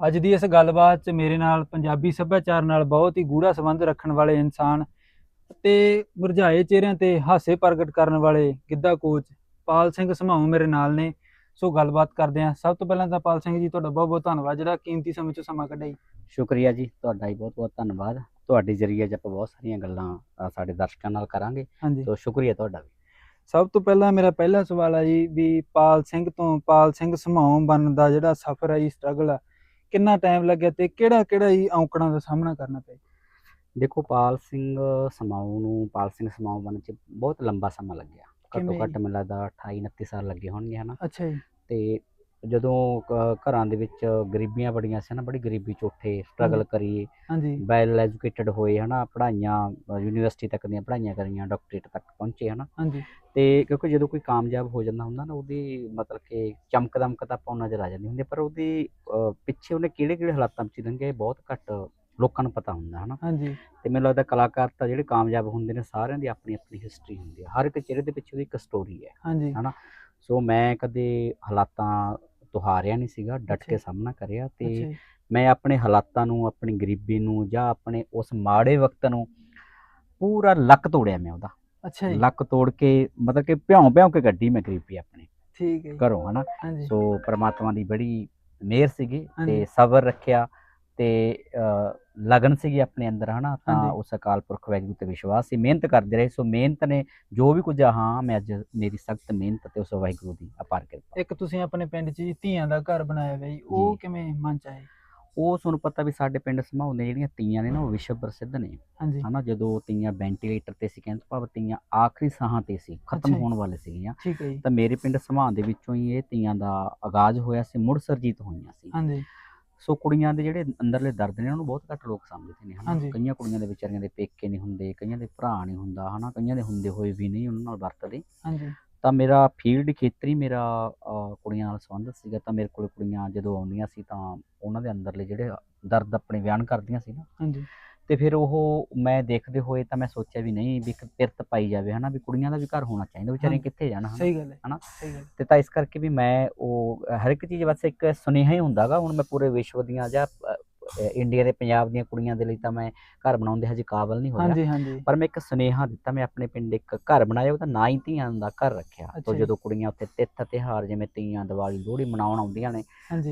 ਅੱਜ ਦੀ ਇਸ ਗੱਲਬਾਤ 'ਚ ਮੇਰੇ ਨਾਲ ਪੰਜਾਬੀ ਸੱਭਿਆਚਾਰ ਨਾਲ ਬਹੁਤ ਹੀ ਗੂੜਾ ਸੰਬੰਧ ਰੱਖਣ ਵਾਲੇ ਇਨਸਾਨ ਤੇ ਮੁਰਝਾਏ ਚਿਹਰਿਆਂ ਤੇ ਹਾਸੇ ਪ੍ਰਗਟ ਕਰਨ ਵਾਲੇ ਗਿੱਧਾ ਕੋਚ ਪਾਲ ਸਿੰਘ ਸਮਾਉ ਮੇਰੇ ਨਾਲ ਨੇ। ਸੋ ਗੱਲਬਾਤ ਕਰਦੇ ਹਾਂ। ਸਭ ਤੋਂ ਪਹਿਲਾਂ ਤਾਂ ਪਾਲ ਸਿੰਘ ਜੀ ਤੁਹਾਡਾ ਬਹੁਤ ਬਹੁਤ ਧੰਨਵਾਦ। ਜਿਹੜਾ ਕੀਮਤੀ ਸਮੇਂ 'ਚੋਂ ਸਮਾਂ ਕੱਢਿਆ ਜੀ। ਸ਼ੁਕਰੀਆ ਜੀ। ਤੁਹਾਡਾ ਹੀ ਬਹੁਤ ਬਹੁਤ ਧੰਨਵਾਦ। ਤੁਹਾਡੇ ਜ਼ਰੀਏ ਆਪਾਂ ਬਹੁਤ ਸਾਰੀਆਂ ਗੱਲਾਂ ਸਾਡੇ ਦਰਸ਼ਕਾਂ ਨਾਲ ਕਰਾਂਗੇ ਤੋਂ ਸ਼ੁਕਰੀਆ ਤੁਹਾਡਾ ਵੀ। ਸਭ ਤੋਂ ਪਹਿਲਾਂ ਮੇਰਾ ਪਹਿਲਾ ਸਵਾਲ ਹੈ ਜੀ ਵੀ ਪਾਲ ਸਿੰਘ ਤੋਂ ਪਾਲ ਸਿੰਘ ਸਮਾਉ ਬਣਨ ਦਾ ਜਿਹੜਾ ਸਫ਼ਰ ਹੈ ਜੀ ਸਟਰਗਲ ਆ ਕਿੰਨਾ ਟਾਈਮ ਲੱਗਿਆ ਤੇ ਕਿਹੜਾ ਕਿਹੜਾ ਜੀ ਔਂਕੜਾਂ ਦਾ ਸਾਹਮਣਾ ਕਰਨਾ ਪਿਆ? ਦੇਖੋ ਪਾਲ ਸਿੰਘ ਸਮਾਉ ਨੂੰ ਪਾਲ ਸਿੰਘ ਸਮਾਉ ਬਣਨ 'ਚ ਬਹੁਤ ਲੰਬਾ ਸਮਾਂ ਲੱਗਿਆ ਘੱਟੋ ਘੱਟ? ਮੈਨੂੰ ਲੱਗਦਾ 28 29 ਸਾਲ ਲੱਗੇ ਹੋਣਗੇ ਹਨਾ ਅੱਛਾ ਜੀ ਤੇ ਜਦੋਂ ਘਰਾਂ ਦੇ ਵਿੱਚ ਗਰੀਬੀਆਂ ਬੜੀਆਂ ਸੀ ਨਾ ਬੜੀ ਗਰੀਬੀ ਚ ਉੱਠੇ ਸਟਰਗਲ। ਕਰੀਏ ਹਾਂਜੀ। ਵੈਲ ਐਜੂਕੇਟਡ ਹੋਏ ਹਨਾ ਪੜ੍ਹਾਈਆਂ ਯੂਨੀਵਰਸਿਟੀ ਤੱਕ ਦੀਆਂ ਪੜ੍ਹਾਈਆਂ ਕਰੀਆਂ ਡਾਕਟਰੇਟ ਤੱਕ ਪਹੁੰਚੇ ਹਨਾ। ਹਾਂਜੀ। ਤੇ ਕਿਉਂਕਿ ਜਦੋਂ ਕੋਈ ਕਾਮਯਾਬ ਹੋ ਜਾਂਦਾ ਹੁੰਦਾ ਨਾ ਉਹਦੀ ਮਤਲਬ ਕਿ ਚਮਕ ਦਮਕ ਤਾਂ ਆਪਾਂ ਨਜ਼ਰ ਆ ਜਾਂਦੀ ਹੁੰਦੀ ਪਰ ਉਹਦੀ ਪਿੱਛੇ ਉਹਨੇ ਕਿਹੜੇ ਕਿਹੜੇ ਹਾਲਾਤਾਂ ਵਿੱਚ ਲੰਘਿਆ ਬਹੁਤ ਘੱਟ ਲੋਕਾਂ ਨੂੰ ਪਤਾ ਹੁੰਦਾ ਹਨਾ। ਹਾਂਜੀ। ਤੇ ਮੈਨੂੰ ਲੱਗਦਾ ਕਲਾਕਾਰ ਤਾਂ ਜਿਹੜੇ ਕਾਮਯਾਬ ਹੁੰਦੇ ਨੇ ਸਾਰਿਆਂ ਦੀ ਆਪਣੀ ਆਪਣੀ ਹਿਸਟਰੀ ਹੁੰਦੀ ਹੈ ਹਰ ਇੱਕ ਚਿਹਰੇ ਦੇ ਪਿੱਛੇ ਉਹਦੀ ਇੱਕ ਸਟੋਰੀ ਹੈ ਹਾਂਜੀ। ਹਨਾ। ਸੋ ਮੈਂ ਕਦੇ ਹਾਲਾਤਾਂ ਤੋਂ ਹਾਰਿਆ ਨਹੀਂ ਸੀਗਾ ਡਟ ਕੇ। ਸਾਹਮਣਾ ਕਰਿਆ ਤੇ ਮੈਂ ਆਪਣੇ ਹਾਲਾਤਾਂ ਨੂੰ ਆਪਣੀ ਗਰੀਬੀ ਨੂੰ ਜਾਂ ਆਪਣੇ ਉਸ ਮਾੜੇ ਵਕਤ ਨੂੰ ਪੂਰਾ ਲੱਕ ਤੋੜਿਆ ਮੈਂ ਉਹਦਾ। ਅੱਛਾ ਜੀ। ਲੱਕ ਤੋੜ ਕੇ ਮਤਲਬ ਕਿ ਭਿਉਂ ਭਿਉਂ ਕੇ ਗੱਡੀ ਮੈਂ ਗਰੀਬੀ ਆਪਣੀ। ਠੀਕ ਹੈ ਘਰੋਂ ਹਨਾ? ਸੋ ਪ੍ਰਮਾਤਮਾ ਦੀ ਬੜੀ ਮਿਹਰ ਸੀਗੀ। ਤੇ ਸਬਰ ਰੱਖਿਆ। ਤੇ ਲਗਨ ਸੀਗੀ ਆਪਣੇ ਅੰਦਰ ਹਨਾ? ਤਾਂ। ਉਸ ਅਕਾਲ ਪੁਰਖ ਵਾਹਿਗੁਰੂ ਤੇ ਵਿਸ਼ਵਾਸ ਸੀ ਮਿਹਨਤ ਕਰਦੇ ਰਹੇ। ਸੋ ਮਿਹਨਤ ਨੇ ਜੋ ਵੀ ਕੁਝ ਹਾਂ ਮੈਂ ਅੱਜ ਮੇਰੀ ਸਖਤ ਮਿਹਨਤ ਤੇ ਉਸ ਵਾਹਿਗੁਰੂ ਦੀ ਅਪਾਰ ਕਿਰਪਾ। ਇੱਕ ਤੁਸੀਂ ਆਪਣੇ ਪਿੰਡ 'ਚ ਜੀ ਧੀਆਂ ਦਾ ਘਰ ਬਣਾਇਆ ਜੀ ਉਹ। ਕਿਵੇਂ ਮਨ ਚ ਆਇਆ? ਉਹ ਤੁਹਾਨੂੰ ਪਤਾ ਵੀ ਸਾਡੇ ਪਿੰਡ ਸਮਾਉਂਦੇ ਜਿਹੜੀਆਂ ਤੀਆਂ ਨੇ ਨਾ ਉਹ ਵਿਸ਼ਵ ਪ੍ਰਸਿੱਧ ਨੇ। ਹਨਾ? ਜਦੋਂ ਤੀਆਂ ਵੈਂਟੀਲੇਟਰ ਤੇ ਸੀ ਕਹਿੰਦੇ ਭਾਵ ਤੀਆਂ ਆਖਰੀ ਸਾਹਾਂ ਤੇ ਸੀ ਖਤਮ। ਹੋਣ ਵਾਲੇ ਸੀਗੀਆਂ। ਤਾਂ ਮੇਰੇ ਪਿੰਡ ਸਮਾਂ ਦੇ ਵਿੱਚੋਂ ਹੀ ਇਹ ਤੀਆਂ ਦਾ ਆਗਾਜ਼ ਹੋਇਆ ਸੀ ਮੁੜ ਸਰਜੀਤ ਹੋਈਆਂ ਸੀ। ਹਾਂਜੀ। ਸੋ ਕੁੜੀਆਂ ਦੇ ਜਿਹੜੇ ਅੰਦਰਲੇ ਦਰਦ ਨੇ ਉਹਨੂੰ ਬਹੁਤ ਘੱਟ ਲੋਕ ਸਮਝਦੇ ਨੇ ਹਨਾ। ਕਈਆਂ ਕੁੜੀਆਂ ਦੇ ਵਿਚਾਰੀਆਂ ਦੇ ਪੇਕੇ ਨਹੀਂ ਹੁੰਦੇ ਕਈਆਂ ਦੇ ਭਰਾ ਨਹੀਂ ਹੁੰਦਾ ਹਨਾ? ਕਈਆਂ ਦੇ ਹੁੰਦੇ ਹੋਏ ਵੀ ਨਹੀਂ ਉਹਨਾਂ ਨਾਲ ਵਰਤਦੇ। ਹਾਂਜੀ। ਤਾਂ ਮੇਰਾ ਫੀਲਡ ਖੇਤਰੀ ਮੇਰਾ ਕੁੜੀਆਂ ਨਾਲ ਸੰਬੰਧ ਸੀਗਾ ਤਾਂ ਮੇਰੇ ਕੋਲ ਕੁੜੀਆਂ ਜਦੋਂ ਆਉਂਦੀਆਂ ਸੀ ਤਾਂ ਉਹਨਾਂ ਦੇ ਅੰਦਰਲੇ ਜਿਹੜੇ ਦਰਦ ਆਪਣੇ ਬਿਆਨ ਕਰਦੀਆਂ ਸੀ ਨਾ ਹਾਂਜੀ। ਤੇ ਫਿਰ ਉਹ ਮੈਂ ਦੇਖਦੇ ਹੋਏ ਤਾਂ ਮੈਂ ਸੋਚਿਆ ਵੀ ਨਹੀਂ ਵੀ ਇੱਕ ਪਿਰਤ ਪਾਈ ਜਾਵੇ ਹਨਾ ਵੀ ਕੁੜੀਆਂ ਦਾ ਵੀ ਘਰ ਹੋਣਾ ਚਾਹੀਦਾ ਵਿਚਾਰੀਆਂ ਹਾਂਜੀ। ਕਿੱਥੇ ਜਾਣ ਹਨਾ ਸਹੀ ਗੱਲ ਹੈ ਹਨਾ? ਤੇ ਤਾਂ ਇਸ ਕਰਕੇ ਵੀ ਮੈਂ ਉਹ ਹਰ ਇੱਕ ਚੀਜ਼ ਵਾਸਤੇ ਇੱਕ ਸੁਨੇਹਾ ਹੀ ਹੁੰਦਾਗਾ ਹੁਣ ਮੈਂ ਪੂਰੇ ਵਿਸ਼ਵ ਦੀਆਂ ਜਾਂ ਇੰਡੀਆ ਦੇ ਪੰਜਾਬ ਦੀਆਂ ਕੁੜੀਆਂ ਦੇ ਲਈ ਤਾਂ ਮੈਂ ਘਰ ਬਣਾਉਣ ਦੇ ਹਜੇ ਕਾਬਲ ਨਹੀਂ ਹੋਇਆ। ਹਾਂਜੀ ਹਾਂਜੀ। ਪਰ ਮੈਂ ਇੱਕ ਸੁਨੇਹਾ ਦਿੱਤਾ ਮੈਂ ਆਪਣੇ ਪਿੰਡ ਇੱਕ ਘਰ ਬਣਾਇਆ ਉਹਦਾ ਨਾਂ ਹੀ ਧੀਆਂ ਦਾ ਘਰ ਰੱਖਿਆ। ਤੋਂ। ਜਦੋਂ ਕੁੜੀਆਂ ਉੱਥੇ ਤਿੱਥ ਤਿਉਹਾਰ ਜਿਵੇਂ ਤੀਆਂ ਦੀਵਾਲੀ ਲੋਹੜੀ ਮਨਾਉਣ ਆਉਂਦੀਆਂ ਨੇ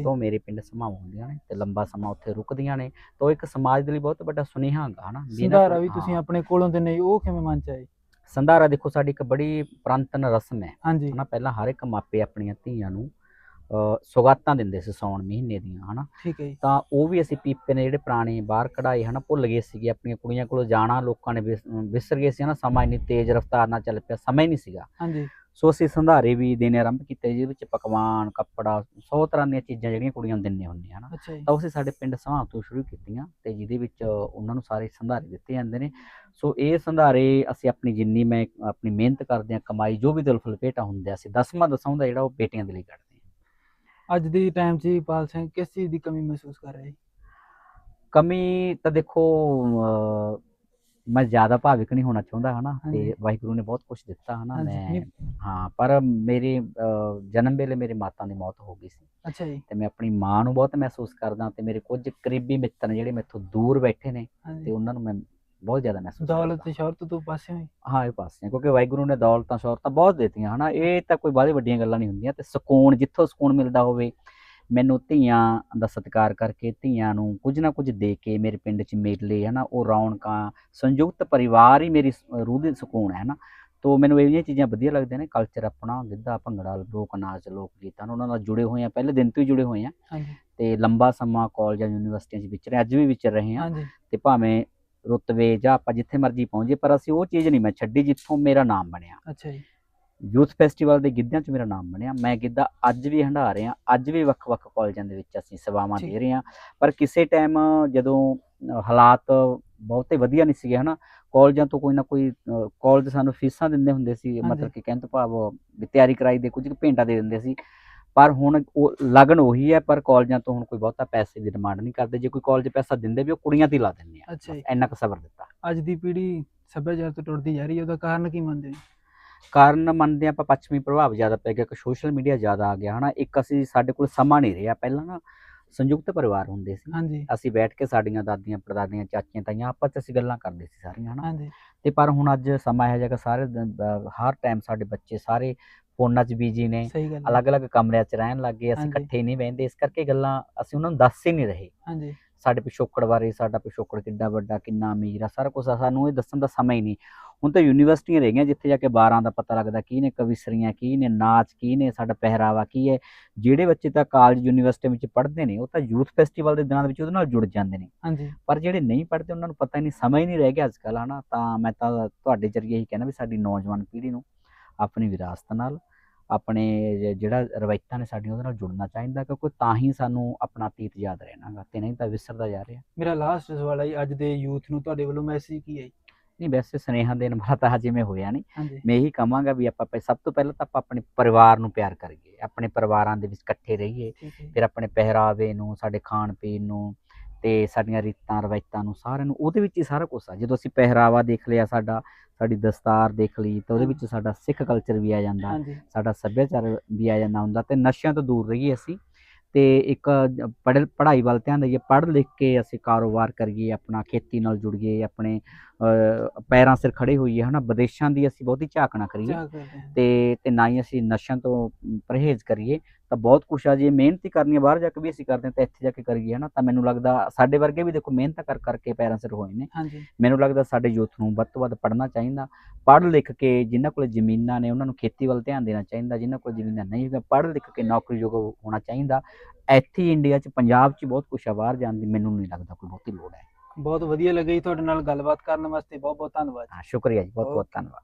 ਤੋਂ ਮੇਰੇ ਪਿੰਡ ਸਮਾਂ ਆਉਂਦੀਆਂ ਨੇ ਤੇ ਲੰਬਾ ਸਮਾਂ ਉੱਥੇ ਰੁਕਦੀਆਂ ਨੇ। ਤੋਂ ਇੱਕ ਸਮਾਜ ਦੇ ਲਈ ਬਹੁਤ ਵੱਡਾ ਸੁਨੇਹਾ ਹੈਗਾ ਹਨਾ ਸੰਧਾਰਾ ਵੀ ਤੁਸੀਂ। ਆਪਣੇ ਕੋਲੋਂ ਤੇ ਨਹੀਂ ਉਹ ਕਿਵੇਂ ਮਨ ਚ? ਸੰਧਾਰਾ ਦੇਖੋ ਸਾਡੀ ਇੱਕ ਬੜੀ ਪ੍ਰਾਂਤਨ ਰਸਮ ਹੈ। ਹਨਾ ਪਹਿਲਾਂ ਹਰ ਇੱਕ ਮਾਪੇ ਆਪਣੀਆਂ ਧੀਆਂ ਨੂੰ ਸੌਗਾਤਾਂ ਦਿੰਦੇ ਸੀ ਸੌਣ ਮਹੀਨੇ ਦੀਆਂ ਹਨਾ? ਠੀਕ ਹੈ ਜੀ। ਤਾਂ ਉਹ ਵੀ ਅਸੀਂ ਪੀਪੇ ਨੇ ਜਿਹੜੇ ਪੁਰਾਣੇ ਬਾਹਰ ਕਢਾਏ ਹਨਾ ਭੁੱਲ ਗਏ ਸੀਗੇ। ਆਪਣੀਆਂ ਕੁੜੀਆਂ ਕੋਲ ਜਾਣਾ ਲੋਕਾਂ ਨੇ ਵਿਸ- ਵਿਸਰ ਗਏ ਸੀ ਹਨਾ? ਸਮਾਂ ਇੰਨੀ ਤੇਜ਼ ਰਫ਼ਤਾਰ ਨਾਲ ਚੱਲ ਪਿਆ ਸਮਾਂ ਹੀ ਨਹੀਂ ਸੀਗਾ। ਹਾਂਜੀ। ਸੋ ਅਸੀਂ ਸੰਧਾਰੇ ਵੀ ਦੇਣੇ ਆਰੰਭ ਕੀਤੇ ਜਿਹਦੇ ਵਿੱਚ ਪਕਵਾਨ ਕੱਪੜਾ 100 ਤਰ੍ਹਾਂ ਦੀਆਂ ਚੀਜ਼ਾਂ ਜਿਹੜੀਆਂ ਕੁੜੀਆਂ ਨੂੰ ਦਿੰਨੇ ਹੁੰਦੇ ਹਨਾ? ਤਾਂ ਉਸੇ ਸਾਡੇ ਪਿੰਡ ਸਵਾਂ ਤੋਂ ਸ਼ੁਰੂ ਕੀਤੀਆਂ ਤੇ ਜਿਹਦੇ ਵਿੱਚ ਉਹਨਾਂ ਨੂੰ ਸਾਰੇ ਸੰਧਾਰੇ ਦਿੱਤੇ ਜਾਂਦੇ ਨੇ। ਸੋ ਇਹ ਸੰਧਾਰੇ ਅਸੀਂ ਆਪਣੀ ਜਿੰਨੀ ਮੈਂ ਆਪਣੀ ਮਿਹਨਤ ਕਰਦੇ ਆ ਕਮਾਈ ਜੋ ਵੀ ਦਿਲ ਫਲਪੇਟਾ ਹੁੰਦਾ ਸੀ ਦਸਵਾਂ ਦਸਾਂ ਦਾ ਜਿਹੜਾ ਉਹ ਬੇਟੀਆਂ ਦੇ ਲਈ ਕੱਢਦੇ ਆ ਅੱਜ ਦੀ ਟਾਈਮ 'ਚ ਪਾਲ ਸਿੰਘ ਕਿਸ ਚੀਜ਼ ਦੀ ਕਮੀ ਮਹਿਸੂਸ ਕਰ ਰਿਹਾ ਜੀ? ਕਮੀ ਤਾਂ ਦੇਖੋ ਮੈਂ ਜ਼ਿਆਦਾ ਭਾਵਿਕ ਨਹੀਂ ਹੋਣਾ ਚਾਹੁੰਦਾ ਹਨਾ। ਤੇ ਵਾਹਿਗੁਰੂ ਨੇ ਬਹੁਤ ਕੁਝ ਦਿੱਤਾ ਹਨਾ? ਮੈਂ ਹਾਂ ਪਰ ਮੇਰੇ ਜਨਮ ਵੇਲੇ ਮੇਰੇ ਮਾਤਾ ਦੀ ਮੌਤ ਹੋ ਗਈ ਸੀ। ਅੱਛਾ ਜੀ। ਤੇ ਮੈਂ ਆਪਣੀ ਮਾਂ ਨੂੰ ਬਹੁਤ ਮਹਿਸੂਸ ਕਰਦਾ ਤੇ ਮੇਰੇ ਕੁਝ ਕਰੀਬੀ ਮਿੱਤਰ ਨੇ ਜਿਹੜੇ ਮੈਥੋਂ ਦੂਰ ਬੈਠੇ ਨੇ ਤੇ ਉਹਨਾਂ ਨੂੰ ਮੈਂ ਬਹੁਤ ਜ਼ਿਆਦਾ ਮਹਿਸੂਸ ਦੌਲਤ ਤੇ ਸ਼ੌਹਰਤ ਤੋਂ ਪਾਸੇ ਹੋਈ ਹਾਂ? ਇਹ ਪਾਸੇ ਕਿਉਂਕਿ ਵਾਹਿਗੁਰੂ ਨੇ ਦੌਲਤਾਂ ਸ਼ੌਹਰਤਾਂ ਬਹੁਤ ਦਿੱਤੀਆਂ ਹਨਾ। ਇਹ ਤਾਂ ਕੋਈ ਬਾਹਲੀ ਵੱਡੀਆਂ ਗੱਲਾਂ ਨਹੀਂ ਹੁੰਦੀਆਂ ਤੇ ਸਕੂਨ ਜਿੱਥੋਂ ਸਕੂਨ ਮਿਲਦਾ ਹੋਵੇ ਮੈਨੂੰ ਧੀਆਂ ਦਾ ਸਤਿਕਾਰ ਕਰਕੇ ਧੀਆਂ ਨੂੰ ਕੁਝ ਨਾ ਕੁਝ ਦੇ ਕੇ ਮੇਰੇ ਪਿੰਡ 'ਚ ਮੇਲੇ ਹਨਾ ਉਹ ਰੌਣਕਾਂ ਸੰਯੁਕਤ ਪਰਿਵਾਰ ਹੀ ਮੇਰੀ ਰੂਹ ਦੇ ਸਕੂਨ ਹੈ ਨਾ ਤੋ ਮੈਨੂੰ ਇਹ ਜਿਹੀਆਂ ਚੀਜ਼ਾਂ ਵਧੀਆ ਲੱਗਦੀਆਂ ਨੇ ਕਲਚਰ ਆਪਣਾ ਗਿੱਧਾ ਭੰਗੜਾ ਲੋਕ ਨਾਚ ਲੋਕ ਗੀਤਾਂ ਉਹਨਾਂ ਨਾਲ ਜੁੜੇ ਹੋਏ ਆ ਪਹਿਲੇ ਦਿਨ ਤੋਂ ਹੀ ਜੁੜੇ ਹੋਏ ਆ। ਤੇ ਲੰਬਾ ਸਮਾਂ ਕਾਲਜਾਂ ਯੂਨੀਵਰਸਿਟੀਆਂ 'ਚ ਵਿਚਰੇ ਅੱਜ ਵੀ ਵਿਚਰ ਰਹੇ ਆ। ਤੇ ਭਾਵੇਂ ਰੁਤਬੇ ਜਾਂ ਆਪਾਂ ਜਿੱਥੇ ਮਰਜ਼ੀ ਪਹੁੰਚੇ ਪਰ ਅਸੀਂ ਉਹ ਚੀਜ਼ ਨਹੀਂ ਮੈਂ ਛੱਡੀ ਜਿੱਥੋਂ ਮੇਰਾ ਨਾਮ ਬਣਿਆ। ਅੱਛਾ ਜੀ। ਯੂਥ ਫੈਸਟੀਵਲ ਦੇ ਗਿੱਧਿਆਂ 'ਚ ਮੇਰਾ ਨਾਮ ਬਣਿਆ। ਮੈਂ ਗਿੱਧਾ ਅੱਜ ਵੀ ਹੰਢਾ ਰਿਹਾ ਅੱਜ ਵੀ ਵੱਖ-ਵੱਖ ਕਾਲਜਾਂ ਦੇ ਵਿੱਚ ਅਸੀਂ ਸੇਵਾਵਾਂ। ਦੇ ਰਹੇ ਹਾਂ। ਪਰ ਕਿਸੇ ਟਾਈਮ ਜਦੋਂ ਹਾਲਾਤ ਬਹੁਤੇ ਵਧੀਆ ਨਹੀਂ ਸੀਗੇ ਹਨਾ ਕਾਲਜਾਂ ਤੋਂ ਕੋਈ ਨਾ ਕੋਈ ਕਾਲਜ ਸਾਨੂੰ ਫੀਸਾਂ ਦਿੰਦੇ ਹੁੰਦੇ ਸੀ। ਮਤਲਬ ਕਿ ਕਹਿਣ ਤੋਂ ਭਾਵ ਤਿਆਰੀ ਕਰਾਈ ਦੇ ਕੁਝ ਕੁ ਭੇਂਟਾਂ ਦੇ ਦਿੰਦੇ ਸੀ। ਪਰ ਹੁਣ ਉਹ ਲਗਨ ਉਹੀ ਹੈ ਪਰ ਕਾਲਜਾਂ ਤੋਂ ਹੁਣ ਕੋਈ ਬਹੁਤਾ ਪੈਸੇ ਦੀ ਡਿਮਾਂਡ ਨਹੀਂ ਕਰਦੇ। ਜੇ ਕੋਈ ਕਾਲਜ ਪੈਸਾ ਦਿੰਦੇ ਵੀ ਉਹ ਕੁੜੀਆਂ ਤੇ ਲਾ ਦਿੰਦੇ ਆ। ਅੱਛਾ ਇੰਨਾ ਕੁ ਸਬਰ ਦਿੱਤਾ। ਅੱਜ ਦੀ ਪੀੜ੍ਹੀ ਸੱਭਿਆਚਾਰ ਤੋਂ ਟੁੱਟਦੀ ਜਾ ਰਹੀ ਹੈ। ਉਹਦਾ ਕਾਰਨ ਕੀ ਮੰਨਦੇ ਹੋ? ਕਾਰਨ ਮੰਨਦੇ ਆਪਾਂ ਪੱਛਮੀ ਪ੍ਰਭਾਵ ਜ਼ਿਆਦਾ ਪੈ ਗਿਆ ਕਿ ਸੋਸ਼ਲ ਮੀਡੀਆ ਜ਼ਿਆਦਾ ਆ ਗਿਆ। ਹਨਾ ਇੱਕ ਅਸੀਂ ਸਾਡੇ ਕੋਲ ਸਮਾਂ ਨਹੀਂ ਰਿਹਾ। ਪਹਿਲਾਂ ਨਾ ਸੰਯੁਕਤ ਪਰਿਵਾਰ ਹੁੰਦੇ ਸੀ। ਹਾਂਜੀ। ਅਸੀਂ ਬੈਠ ਕੇ ਸਾਡੀਆਂ ਦਾਦੀਆਂ ਪੜਦਾਦੀਆਂ ਚਾਚੀਆਂ ਤਾਈਆਂ ਆਪਸ 'ਚ ਅਸੀਂ ਗੱਲਾਂ ਕਰਦੇ ਸੀ ਸਾਰੀਆਂ ਹਨਾ? ਹਾਂਜੀ। ਤੇ ਪਰ ਹੁਣ ਅੱਜ ਸਮਾਂ ਇਹੋ ਜਿਹਾ ਕਿ ਸਾਰੇ ਦਿਨ, ਹਰ ਟਾਈਮ ਸਾਡੇ ਬੱਚੇ ਸਾਰੇ ਫੋਨਾਂ 'ਚ ਬੀਜੀ ਨੇ ਸਹੀ ਗੱਲ ਹੈ। ਅਲੱਗ-ਅਲੱਗ ਕਮਰਿਆਂ 'ਚ ਰਹਿਣ ਲੱਗ ਗਏ ਅਸੀਂ ਹਾਂਜੀ। ਇਕੱਠੇ ਨਹੀਂ ਬਹਿੰਦੇ ਇਸ ਕਰਕੇ ਗੱਲਾਂ ਅਸੀਂ ਉਹਨਾਂ ਨੂੰ ਦੱਸ ਹੀ ਨਹੀਂ ਰਹੇ। ਹਾਂਜੀ। ਸਾਡੇ ਪਿਛੋਕੜ ਬਾਰੇ ਸਾਡਾ ਪਿਛੋਕੜ ਕਿੱਡਾ ਵੱਡਾ ਕਿੰਨਾ ਅਮੀਰ ਆ ਸਾਰਾ ਕੁਝ ਸਾਨੂੰ ਇਹ ਦੱਸਣ ਦਾ ਸਮਾਂ ਹੀ ਨਹੀਂ। ਹੁਣ ਤਾਂ ਯੂਨੀਵਰਸਿਟੀਆਂ ਰਹਿ ਗਈਆਂ ਜਿੱਥੇ ਜਾ ਕੇ 12 ਦਾ ਪਤਾ ਲੱਗਦਾ ਕੀ ਨੇ ਕਵਿਸਰੀਆਂ ਕੀ ਨੇ ਨਾਚ ਕੀ ਨੇ ਸਾਡਾ ਪਹਿਰਾਵਾ ਕੀ ਹੈ। ਜਿਹੜੇ ਬੱਚੇ ਤਾਂ ਕਾਲਜ ਯੂਨੀਵਰਸਿਟੀ ਵਿੱਚ ਪੜ੍ਹਦੇ ਨੇ ਉਹ ਤਾਂ ਯੂਥ ਫੈਸਟੀਵਲ ਦੇ ਦਿਨਾਂ ਦੇ ਵਿੱਚ ਉਹਦੇ ਨਾਲ ਜੁੜ ਜਾਂਦੇ ਨੇ। ਹਾਂਜੀ। ਪਰ ਜਿਹੜੇ ਨਹੀਂ ਪੜ੍ਹਦੇ ਉਹਨਾਂ ਨੂੰ ਪਤਾ ਹੀ ਨਹੀਂ ਸਮਾਂ ਹੀ ਨਹੀਂ ਰਹਿ ਗਿਆ ਅੱਜ ਕੱਲ੍ਹ ਹਨਾ। ਤਾਂ ਮੈਂ ਤਾਂ ਤੁਹਾਡੇ ਜਰੀਏ ਹੀ ਕਹਿਣਾ ਵੀ ਸਾਡੀ ਨੌਜਵਾਨ ਪੀੜ੍ਹੀ ਨੂੰ ਆਪਣੀ ਵਿਰਾਸਤ ਨਾਲ ਆਪਣੇ ਜਿਹੜਾ ਰਵਾਇਤਾਂ ਨੇ ਸਾਡੀਆਂ ਉਹਦੇ ਨਾਲ ਜੁੜਨਾ ਚਾਹੀਦਾ ਕਿਉਂਕਿ ਤਾਂ ਹੀ ਸਾਨੂੰ ਆਪਣਾ ਅਤੀਤ ਯਾਦ ਰਹਿਣਾਗਾ ਤੇ ਨਹੀਂ ਤਾਂ ਵਿਸਰਦਾ ਜਾ ਰਿਹਾ ਮੇਰਾ ਲਾਸਟ ਸਵਾਲ ਹੈ ਅੱਜ ਦੇ ਯੂਥ ਨੂੰ ਤੁਹਾਡੇ ਵੱਲੋਂ ਮੈਸੇਜ ਕੀ ਹੈ? ਨਹੀਂ ਵੈਸੇ ਸੁਨੇਹਾ ਦੇਣ ਵਾਲਾ ਤਾਂ ਮੈਂ ਹੋਇਆ ਨਹੀਂ ਮੈਂ ਇਹੀ ਕਹਾਂਗਾ ਵੀ ਆਪਾਂ ਸਭ ਤੋਂ ਪਹਿਲਾਂ ਤਾਂ ਆਪਾਂ ਆਪਣੇ ਪਰਿਵਾਰ ਨੂੰ ਪਿਆਰ ਕਰੀਏ ਆਪਣੇ ਪਰਿਵਾਰਾਂ ਦੇ ਵਿੱਚ ਇਕੱਠੇ ਰਹੀਏ। ਫਿਰ ਆਪਣੇ ਪਹਿਰਾਵੇ ਨੂੰ ਸਾਡੇ ਖਾਣ ਪੀਣ ਨੂੰ ਤੇ ਸਾਡੀਆਂ ਰੀਤਾਂ ਰਵਾਇਤਾਂ ਨੂੰ ਸਾਰਿਆਂ ਨੂੰ ਉਹਦੇ ਵਿੱਚ ਹੀ ਸਾਰਾ ਕੁਝ ਆ। ਜਦੋਂ ਅਸੀਂ ਪਹਿਰਾਵਾ ਦੇਖ ਲਿਆ ਸਾਡਾ ਸਾਡੀ ਦਸਤਾਰ ਦੇਖ ਲਈ ਤਾਂ ਉਹਦੇ ਵਿੱਚ ਸਾਡਾ ਸਿੱਖ ਕਲਚਰ ਵੀ ਆ ਜਾਂਦਾ ਸਾਡਾ ਸੱਭਿਆਚਾਰ ਵੀ ਆ ਜਾਂਦਾ ਹੁੰਦਾ ਤੇ ਨਸ਼ਿਆਂ ਤੋਂ ਦੂਰ ਰਹੀਏ ਅਸੀਂ। ਤੇ ਇੱਕ ਪੜ੍ਹ ਪੜ੍ਹਾਈ ਵੱਲ ਧਿਆਨ ਦਈਏ ਪੜ੍ਹ ਲਿਖ ਕੇ ਅਸੀਂ ਕਾਰੋਬਾਰ ਕਰੀਏ ਆਪਣਾ ਖੇਤੀ ਨਾਲ ਜੁੜੀਏ ਆਪਣੇ ਪੈਰਾਂ ਸਿਰ ਖੜੇ ਹੋਈਏ ਹਨਾ? ਵਿਦੇਸ਼ਾਂ ਦੀ ਅਸੀਂ ਬਹੁਤੀ ਝਾਕ ਨਾ ਕਰੀਏ ਤੇ ਤੇ ਨਾ ਹੀ ਅਸੀਂ ਨਸ਼ਿਆਂ ਤੋਂ ਪਰਹੇਜ਼ ਕਰੀਏ ਤਾਂ ਬਹੁਤ ਕੁਛ ਆ। ਜੇ ਮਿਹਨਤ ਹੀ ਕਰਨੀ ਬਾਹਰ ਜਾ ਕੇ ਵੀ ਅਸੀਂ ਕਰਦੇ ਹਾਂ ਤਾਂ ਇੱਥੇ ਜਾ ਕੇ ਕਰੀਏ ਹਨਾ? ਤਾਂ ਮੈਨੂੰ ਲੱਗਦਾ ਸਾਡੇ ਵਰਗੇ ਵੀ ਦੇਖੋ ਮਿਹਨਤ ਕਰ ਕਰਕੇ ਪੈਰਾਂ ਸਿਰ ਹੋਏ ਨੇ। ਮੈਨੂੰ ਲੱਗਦਾ ਸਾਡੇ ਯੂਥ ਨੂੰ ਵੱਧ ਤੋਂ ਵੱਧ ਪੜ੍ਹਨਾ ਚਾਹੀਦਾ। ਪੜ੍ਹ ਲਿਖ ਕੇ ਜਿਨ੍ਹਾਂ ਕੋਲ ਜ਼ਮੀਨਾਂ ਨੇ ਉਹਨਾਂ ਨੂੰ ਖੇਤੀ ਵੱਲ ਧਿਆਨ ਦੇਣਾ ਚਾਹੀਦਾ। ਜਿਨ੍ਹਾਂ ਕੋਲ ਜ਼ਮੀਨਾਂ ਨਹੀਂ ਹੈਗੀਆਂ ਪੜ੍ਹ ਲਿਖ ਕੇ ਨੌਕਰੀਯੋਗ ਹੋਣਾ ਚਾਹੀਦਾ। ਇੱਥੇ ਇੰਡੀਆ 'ਚ ਪੰਜਾਬ 'ਚ ਬਹੁਤ ਕੁਛ ਆ ਬਾਹਰ ਜਾਣ ਦੀ ਮੈਨੂੰ ਨਹੀਂ ਲੱਗਦਾ ਕੋਈ ਬਹੁਤੀ ਲੋੜ ਹੈ। ਬਹੁਤ ਵਧੀਆ ਲੱਗਿਆ ਜੀ ਤੁਹਾਡੇ ਨਾਲ ਗੱਲਬਾਤ ਕਰਨ ਵਾਸਤੇ। ਬਹੁਤ ਬਹੁਤ ਧੰਨਵਾਦ ਹਾਂ ਸ਼ੁਕਰੀਆ ਜੀ ਬਹੁਤ ਬਹੁਤ ਧੰਨਵਾਦ।